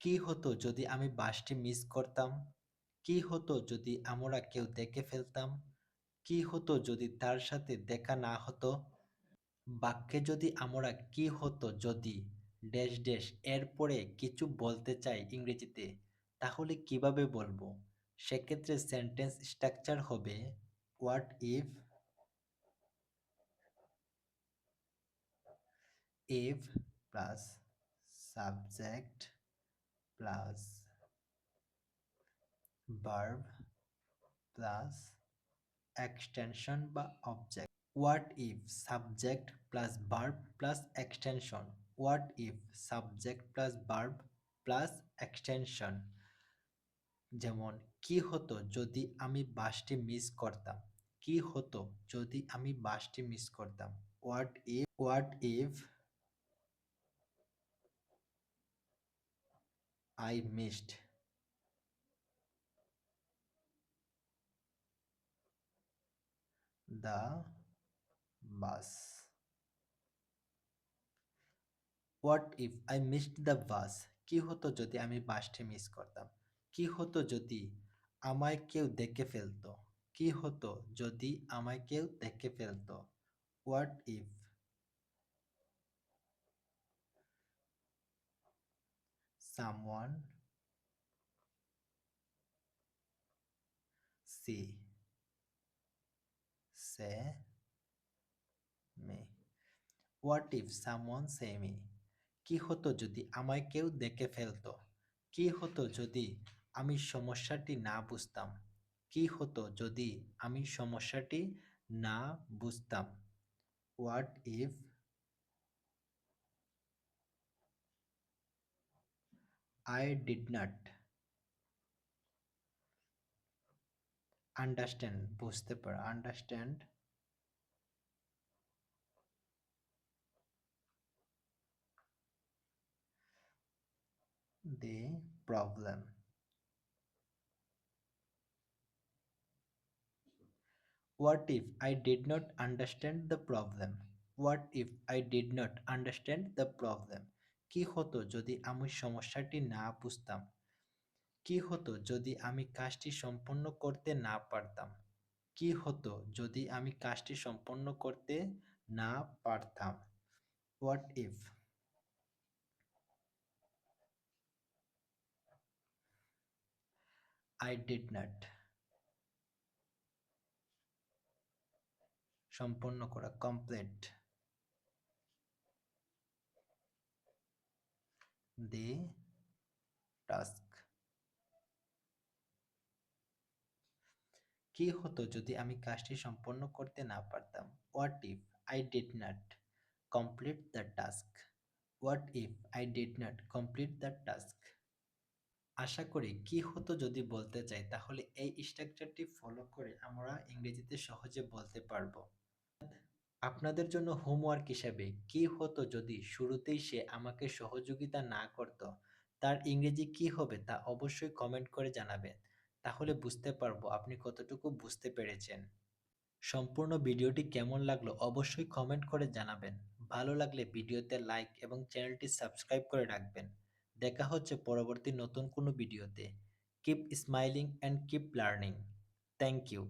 কি হতো যদি আমি বাসটি মিস করতাম? কি হতো যদি আমরা কেউ দেখে ফেলতাম? কি হতো যদি তার সাথে দেখা না হতো? বাক্যে যদি আমরা কি হতো যদি ড্যাশ ড্যাশ এর পরে কিছু বলতে চাই ইংরেজিতে, তাহলে কীভাবে বলব? সেক্ষেত্রে সেন্টেন্স স্ট্রাকচার হবে what if if plus subject plus verb plus extension বা object what if subject plus verb plus extension what if subject plus verb plus extension যেমন কি হতো যদি আমি বাসটি মিস করতাম কি হতো যদি আমি বাসটি মিস করতাম what if what if I missed the bus. What if I missed the bus? কি হতো যদি আমি বাসটি মিস করতাম? কি হতো যদি আমায় কেউ দেখে ফেলতো? কি হতো যদি আমায় কেউ দেখে ফেলতো? What if someone? See say me. What if someone say me? কি হতো যদি আমায় কেউ দেখে ফেলতো? কি হতো যদি আমি সমস্যাটি না বুঝতাম? কি হতো যদি আমি সমস্যাটি না বুঝতাম? What if I did not understand বুঝতে পারা understand the problem what if I did not understand the problem what if I did not understand the problem কি হতো যদি আমি সমস্যাটি না বুঝতাম? কি হতো যদি আমি কাজটি সম্পন্ন করতে না পারতাম? কি হতো যদি আমি কাজটি সম্পন্ন করতে না পারতাম? What if I did not সম্পন্ন করা কমপ্লিট দি টাস্ক কি হতো যদি আমি কাজটি সম্পন্ন করতে না পারতাম? What if I did not complete the task what if I did not complete the task আশা করি কি হতো যদি বলতে চাই, তাহলে এই স্ট্রাকচারটি ফলো করে আমরা ইংরেজিতে সহজে বলতে পারব। আপনাদের জন্য হোমওয়ার্ক হিসাবে কি হতো যদি শুরুতেই সে আমাকে সহযোগিতা না করত? তার ইংরেজি কি হবে তা অবশ্যই কমেন্ট করে জানাবেন। তাহলে বুঝতে পারব আপনি কতটুকু বুঝতে পেরেছেন। সম্পূর্ণ ভিডিওটি কেমন লাগল অবশ্যই কমেন্ট করে জানাবেন। ভালো লাগলে ভিডিওতে লাইক এবং চ্যানেলটি সাবস্ক্রাইব করে রাখবেন। দেখা হচ্ছে পরবর্তী নতুন কোনো ভিডিওতে। Keep smiling and keep learning thank you